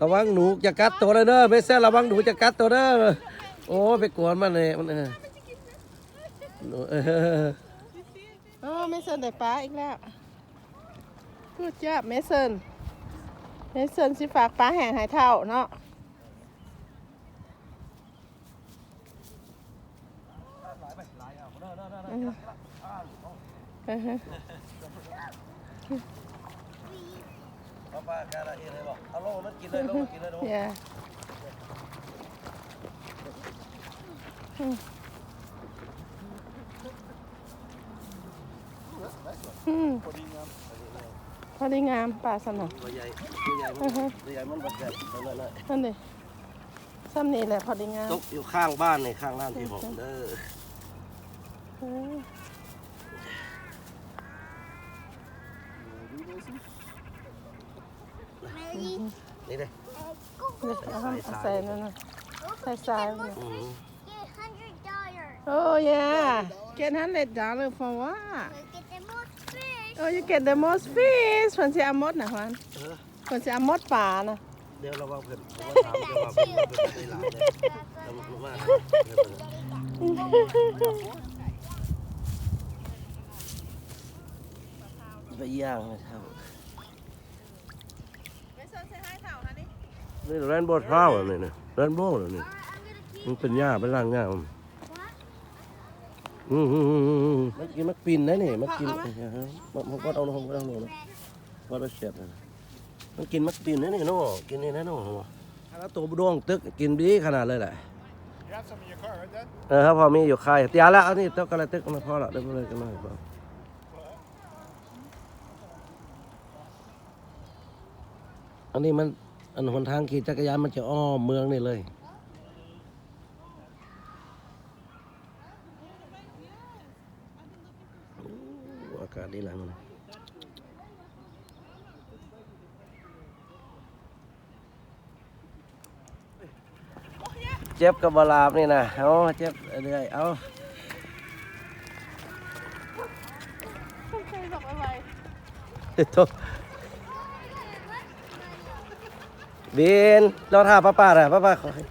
ระวังหนูจะกัดตัวเลยเด้อไม่ใช่ระวังหนูจะกัดตัวเด้อโอ้ไปกวนมันเลยมันเออหนูเออโอ้เมสันได้ปลาอีกแล้วพูดจ้าเมสันเมสันสิฝากปลาแห้งหายเท่าเนาะอือฮึ ป้าป้าการอะไรเลยบอกเอาลงมันกินเลยลงมันกินเลยลงอย่าอืมอืมพอดีงามป่าสนอตัวใหญ่ตัวใหญ่มันตัวใหญ่มันแบบแบบนั่นเลยนั่นดิซ้ำนี่แหละพอดีงามตกอยู่ข้างบ้านนี่ข้างร้านที่ผมเด้อเอ นี่เลยนี่เอาให้เอาใส่นั่นน่ะใส่ทรายไปเลยอืม Get hundred dollars. โอ้ย get hundred dollar for what Look at the most fish. โอ้ you get the most fish คนสิเอามดนะฮวันเออคนสิเอามดป่านะเดี๋ยวเราว่าเพิ่นเราว่าถามเดี๋ยวว่าเพิ่นเพิ่นได้หลายเลยทำมาไปย่างไม่เท่า ไม่สนใส่ให้เท่านะนี่ นี่แรนโบว์เท้าอันนี้นะแรนโบว์อันนี้ I'm gonna keep มันเป็นหญ้าเป็นร่างหญ้ามันอืมอืมอืมอืมมันกินมันปีนนะนี่มันกินมันมันก็เอาลงก็เอาลงนะว่าเราเสียบนะมันกินมันปีนนะนี่เนาะกินนี่นะเนาะแล้วตัวดวงตึกกินดีขนาดเลยแหละ You have some in your car, right, Dad? เออครับพอมีอยู่ค่ายเตียแล้วอันนี้ตัวกระตึกมาพอละเดี๋ยวเลยกันมาพออันนี้มัน อันหนทางขี่จักรยานมันจะอ้อมเมืองนี่เลย อากาศดีหลายมันเจ็บกับบลาบนี่นะเอาเจ็บเรื่อยเอาใส่ดอก อะไรโตบินรอท่าป้าป้าเลยป้าป้าขอให้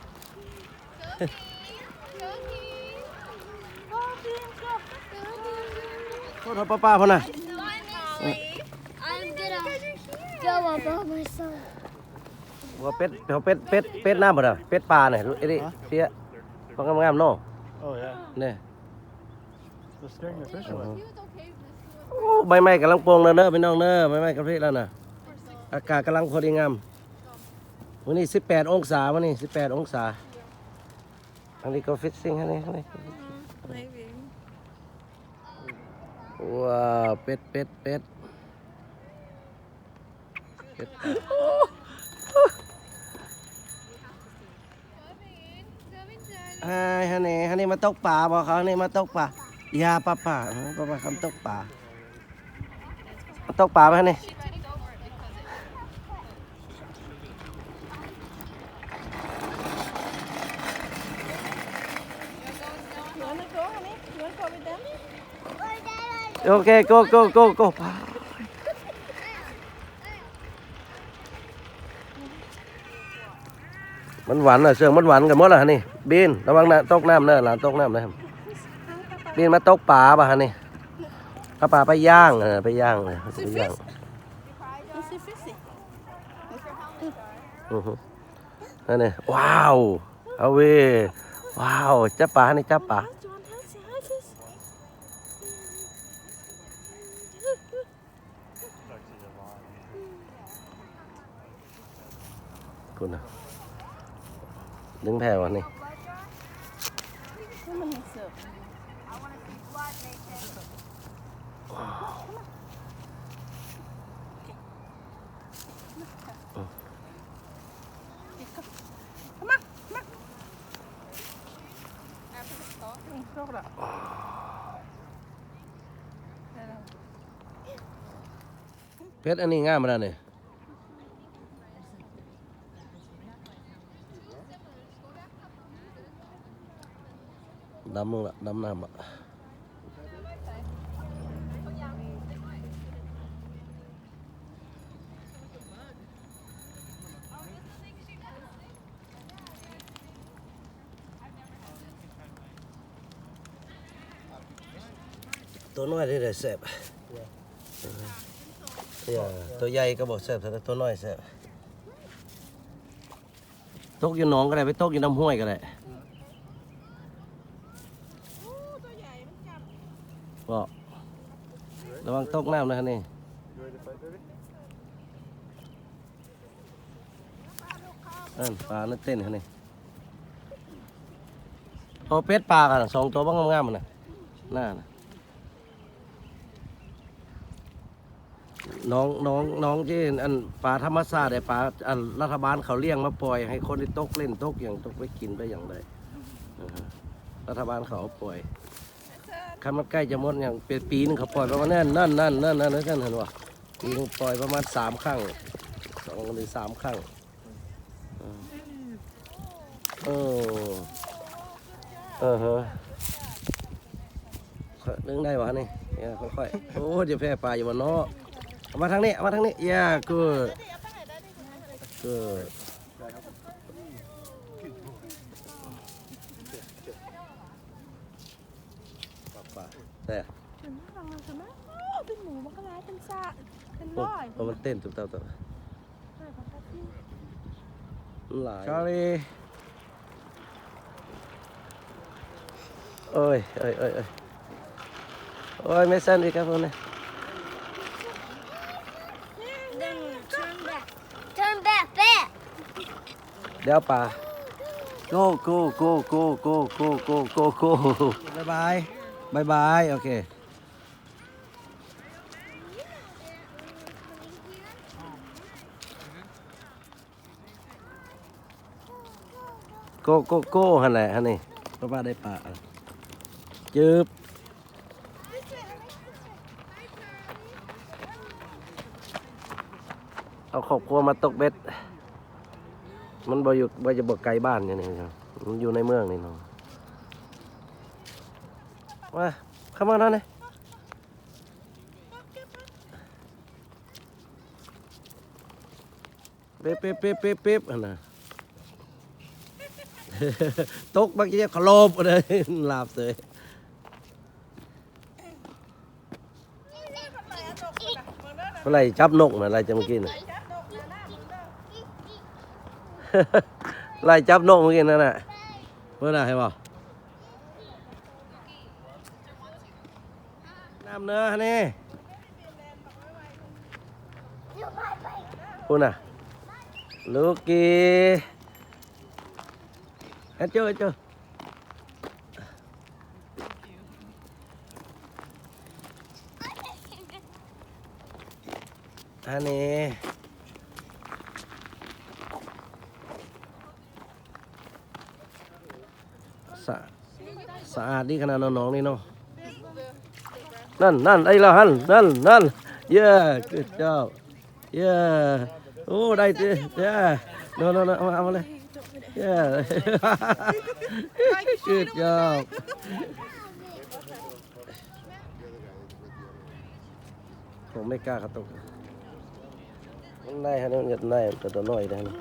โทษป้าป้าพ่อน่ะ I'm gonna go up on myself. หัวเป็ดหัวเป็ดเป็ดเป็ดน้ำบ่ได้เป็ดปลาเนี่ยไอ้นี่เสียฟังงามๆเนาะ Oh, yeah. เนี่ย Let's string the fish away. โอ้ใบไม้กำลังโปร่งแล้วเนอะพี่น้องเนอะใบไม้กระพริบแล้วนะอากาศกำลังพอดีงาม วันนี้ 18 องศาวันนี้ 18 องศาอันนี้ก็ฟิตซิ่งอันนี้อันนี้ว้าวเป็ดเป็ดเป็ดเป็ดไอ้ฮันนี่ฮันนี่มาตกปลาบอกเขาฮันนี่มาตกปลาอย่าป้าป้าป้าป้าคำตกปลามาตกปลาไหมฮันนี่ You wanna go honey You wanna go with them โอเค go go go go มันหวานอะเสืองมันหวานกันหมดแล้วฮะนี่บินระวังนะตกน้ำเนอะหลานตกน้ำนะครับบินมาตกป่าป่ะฮะนี่เอาป่าไปย่างเออไปย่างเลยไปย่างอือฮึนั่นนี่ว้าวเอาเว้ยว้าวจับป่านี่จับป่า คุณนะดึงแผ่วะนี่นี่มันมีเสิร์ฟ Come on, come on. อืมโชคละได้แล้วเพชรอันนี้ง่ายมาแล้วเนี่ย ดำมึงละดำน้ำละตัวน้อยได้แต่แสบตัวใหญ่ก็บอกเสบแต่ตัวน้อยเสบตกอยู่น้องก็ได้ไปตกอยู่น้ำห้วยก็ได้ ระวังตกน้ำนะครับนี่ You ready to fight, baby? นั่นปลานั่นเต้นเขานี่พอเป็ดปลากันสองตัวบ้างงามๆมันนะน่านะน้องน้องน้องที่อันปลาธรรมชาติไอ้ปลาอันรัฐบาลเขาเลี้ยงมาปล่อย ให้คนที่ตกเล่นตกอย่างตกไปกินไปอย่างไรอ่าฮะรัฐบาลเขาเอาปล่อย คันมันใกล้จะหมดอย่างเป็นปีนึงเขาปล่อยประมาณนั่นนั่นนั่นนั่นนั่นนั่นเห็นวะปีนึงปล่อยประมาณสามครั้งสองหรือสามครั้งเออเออฮะดึงได้วะนี่เนี่ยค่อยๆโอ้จะแพ้ปลาอยู่บนเนาะเอมาทางนี้มาทางนี้ย่ากูกูปลาปลาแต่ เห็นไหมลองเห็นไหมโอ้เป็นหมูมันก็ร้ายเป็นซาเป็นโอ้ร้อยเพราะมันเต้นตุ๊บตับตับใช่ปะครับพี่หลายชาลีโอ้ยเอ้ยเอ้ยเอ้ยโอ้ยไม่สั้นอีกครับพวกนี้ Turn back. Turn back, back. เดี๋ยวป่า go go go go go go go go go บายบายบายบายโอเค กโกโก้ฮันแหละฮันนี่เพราะว่าได้ป่าจืบเอาครอบครัวมาตกเบ็ด มันบ่อยู่บ่จะบ่ไกลบ้านอย่างนี้ครับมันอยู่ในเมืองนี่เนาะมาเข้ามาหน่อยนี่เป๊บเป๊บเป๊บเป๊บเป๊บอันะ ตกบางทีขลบเลยลาบเลยเมื่อไรจับนกน่ะอะไรจะเมื่อกี้นะไล่จับนกเมื่อกี้นั่นน่ะเมื่อไหร่ให้บ่น้ำเนื้อนี่พูดน่ะลูกกี้ Ăn chưa, ăn chưa? À nè. Sa Saat di kanan nonong ni no Nan, nan, đây là hắn, nan, nan Yeah, good job. Yeah. Oh, đây, yeah. No, no, no, ăn vào đây นั่นนั่นไอ้ละหันนั่นนั่นเย้ good job เย้โอ้ได้ดิเย้อมผมไม่กล้ากระตุกมันได้ฮะนี่มันจะได้แต่ตัวน้อยได้นะ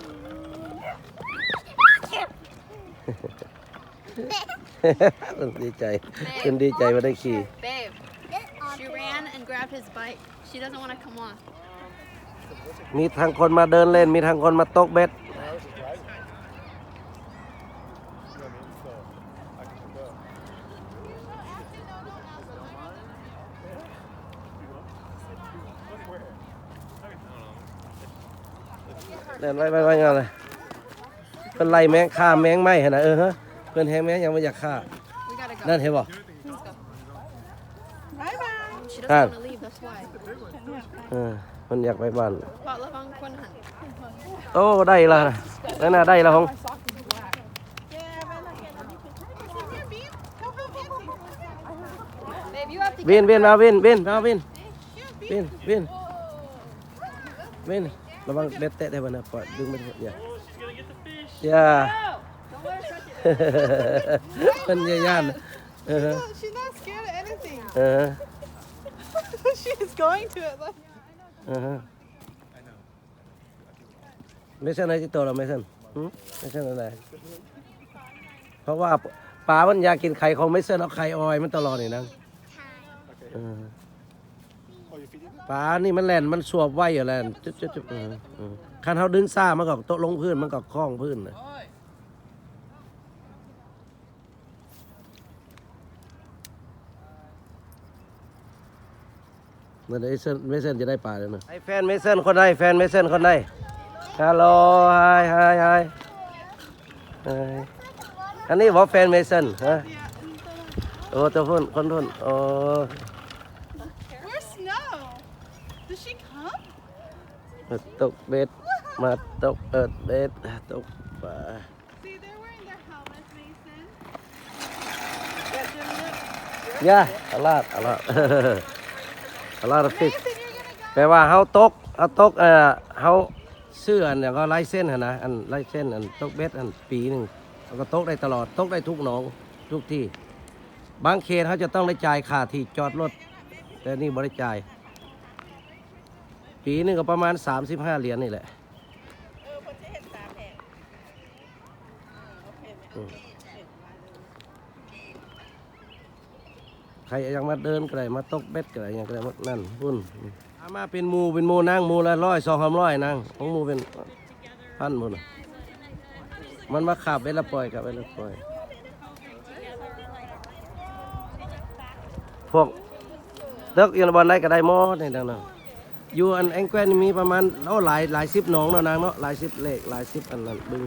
ดีใจเป็นดีใจมาได้ขี่ Babe, she ran and grabbed his bike. She doesn't want to come off. มีทางคนมาเดินเล่น มีทางคนมาตกเบ็ด เดินไปไปไปงานเลยเพิ่นไล่แมงฆ่าแมงไหมขนาดเออฮะเพิ่นแหงแมงยังไม่อยากฆ่า We gotta go. นั่นเห็นบ่ Let's go. บายบาย She Ah. doesn't want to leave, that's why. เออมันอยากไปบ้าน But love on Quinhan. โอ้ได้ละนั่นน่ะได้ละของแกไปละแกละนี่คือเนี่ยบีบเข้าเข้าเข้าสิ Babe, you have to วิน get วินมาวินวินมาวินวินวินวิน ระวังเบ็ดเตะได้บ่นะปล่อยดึงมันอย่าอย่ามันอย่าย่านเออ She's not scared of anything เออ She's going to it like เออไม่ใช่อะไรที่ตัวเราไม่ใช่หืมไม่ใช่อะไร เพราะว่าปลามันอยากกินไข่ของไม่เส้นเอาไข่ออยมันตลอดนี่นะ Okay, เออ Oh, you're feeding it? ปลานี่มันแล่นมันสวบไว้อยู่แล้วจุ๊บจุ๊บจุ๊บคันเขาดึงซ่ามันก็โตะลงพื้นมันก็คล้องพื้นนะเมื่อไดเซนเมเซนจะได้ปลาแล้วนะไอแฟนเมเซนคนใดแฟนเมเซนคนใดฮัลโหลไฮไฮไฮอันนี้บอกแฟนเมเซนฮะโอ้ตัวพุ่นคนพุ่นโอ้ Where's Snow Did she come มา ตกเบ็ดมาตกเอิดเบ็ดตกปลา See they're wearing their helmets Mason ย่าอลาดอลาดอลาดฟิกแปลว่าเฮาตกเฮาตกเอ่อเฮาซื้ออันเนี่ยก็ไล่เส้นหั่นนะอันไล่เส้นอันตกเบ็ดอันปีหนึงแล้วก็ตกได้ตลอดตกได้ทุกหนองทุกที่ บางเขตเขาจะต้องได้จ่ายค่าที่จอดรถ แต่นี่บริจ่าย ปีหนึงก็ประมาณ 35 เหรียญนี่แหละเออคนจะเห็นตาแผงเออโอเคไหมใครยังมาเดินก็ได้มาตกเบ็ดก็ได้ยังก็ได้มานั่นพุ่นเอามาเป็นหมูเป็นหมูนั่งหมูละร้อยสองคำร้อยนั่งของหมูเป็นพันหมดน่ะมันมาขับเบ็ดละปล่อยขับเบ็ดละปล่อย พวกเด็กอยันบอลได้ก็ได้หมดในดังนั้น อยู่อันแองแกวนนี่มีประมาณเอาหลายหลายสิบหนองเนาะนางเนาะหลายสิบเลขหลายสิบอันนั้นบึง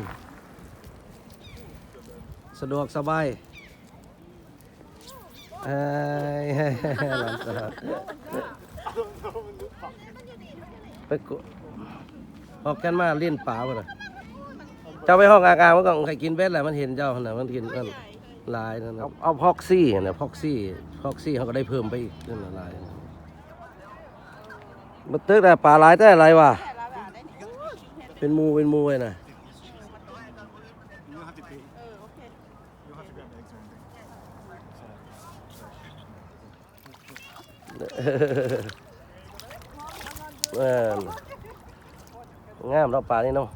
สะดวกสบายเอ้ยหลานสาวไปกุออกกันมาเล่นป่าบ่ล่ะเจ้าไปห้องอากาศมันก็ใครกินเบ็ดแหละมันเห็นเจ้าขนาดมันกินนั่นหลายนั่นน่ะเอาเอาพ็อกซี่นะพ็อกซี่พ็อกซี่เขาก็ได้เพิ่มไปอีกนั่นน่ะหลาย มันตึกแต่ป่าหลายแต่อะไรวะเป็นมูเป็นมูเลยนะงามเนาะป่านี่เนาะ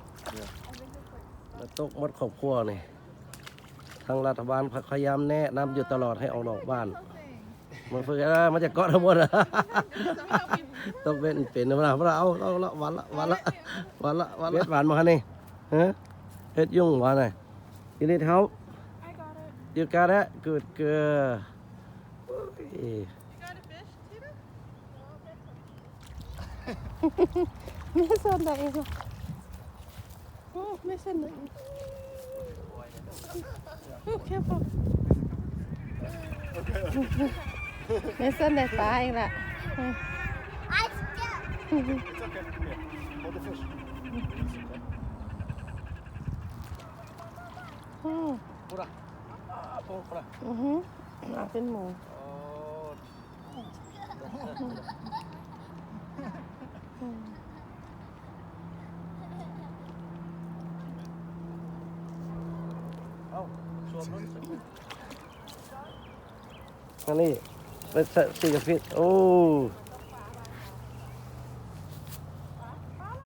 แล้วตกมดครอบครัวนี่ทางรัฐบาลพยายามแนะนำอยู่ตลอดให้ออกนอกบ้าน มันเพื่อมันจะเกาะทั้งหมดอะ ต้องเป็นเป็นนะเราเอาเอาละวันละวันละวันละวันละเบ็ดหวานมาคันนี่ฮะเฮ็ดยุ่งหวานไหนยินดีเท้า I got it อยู่กันแล้วกูดเกลือ You got a fish Tina ไม่สนใจเองหรอโอ้ไม่สนใจโอเคพอไม่สนใจปลาเองละ I still. It's okay. Come here. Hold the fish. อืมปุระปุระอือหือมาเป็นหมูเอาสวม